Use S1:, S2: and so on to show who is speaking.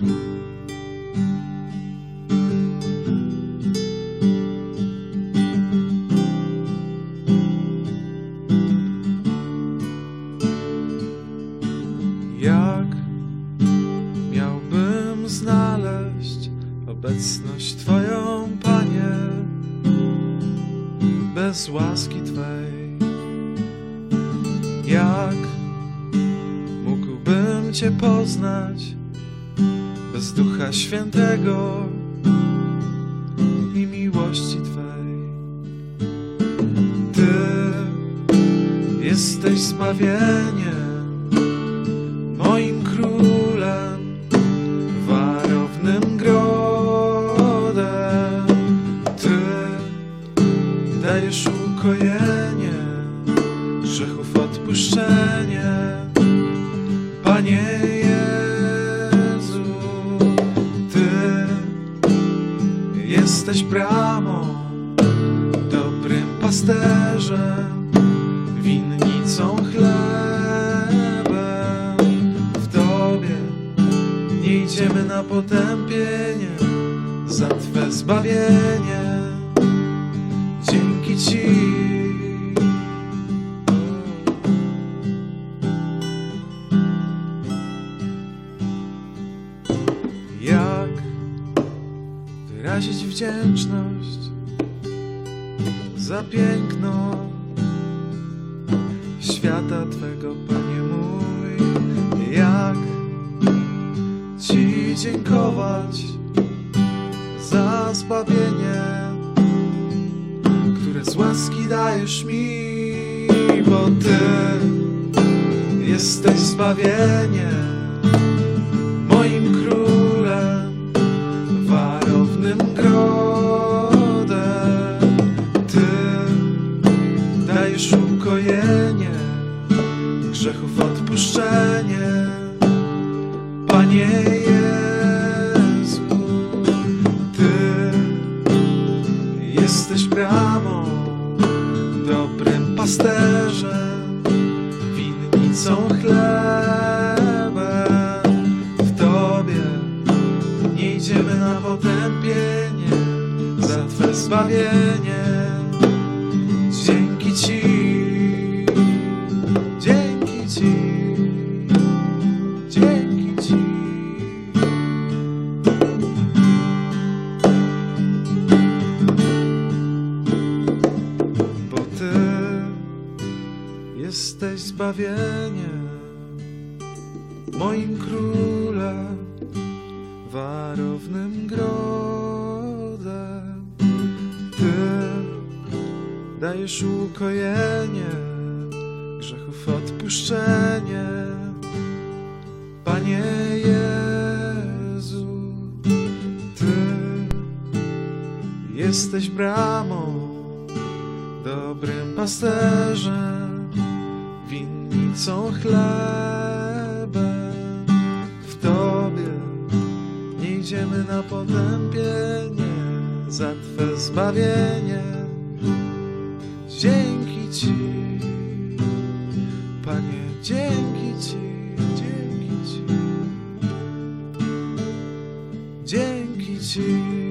S1: Jak miałbym znaleźć obecność Twoją, Panie, bez łaski Twej? Jak mógłbym Cię poznać bez Ducha Świętego i miłości Twej? Ty jesteś zbawieniem moim królem, warownym grodem. Ty dajesz ukojenie, grzechów odpuszczenie, Panie jesteś bramą, dobrym pasterzem, winnicą chlebem w Tobie. Nie idziemy na potępienie za Twe zbawienie. Dzięki Ci. Wyrazić wdzięczność za piękno świata Twego, Panie mój, jak Ci dziękować za zbawienie, które z łaski dajesz mi, bo Ty jesteś zbawieniem, odpuszczenie, Panie Jezu. Ty jesteś bramą, dobrym pasterzem, winnicą chlebem. W Tobie nie idziemy na potępienie za Twe zbawienie. Dzięki Ci, zbawieniem, moim królem, warownym grodem. Ty dajesz ukojenie, grzechów odpuszczenie, Panie Jezu. Ty jesteś bramą, dobrym pasterzem, winnicą chlebem. W Tobie nie idziemy na potępienie za Twe zbawienie. Dzięki Ci, Panie, dzięki Ci, dzięki Ci, dzięki Ci.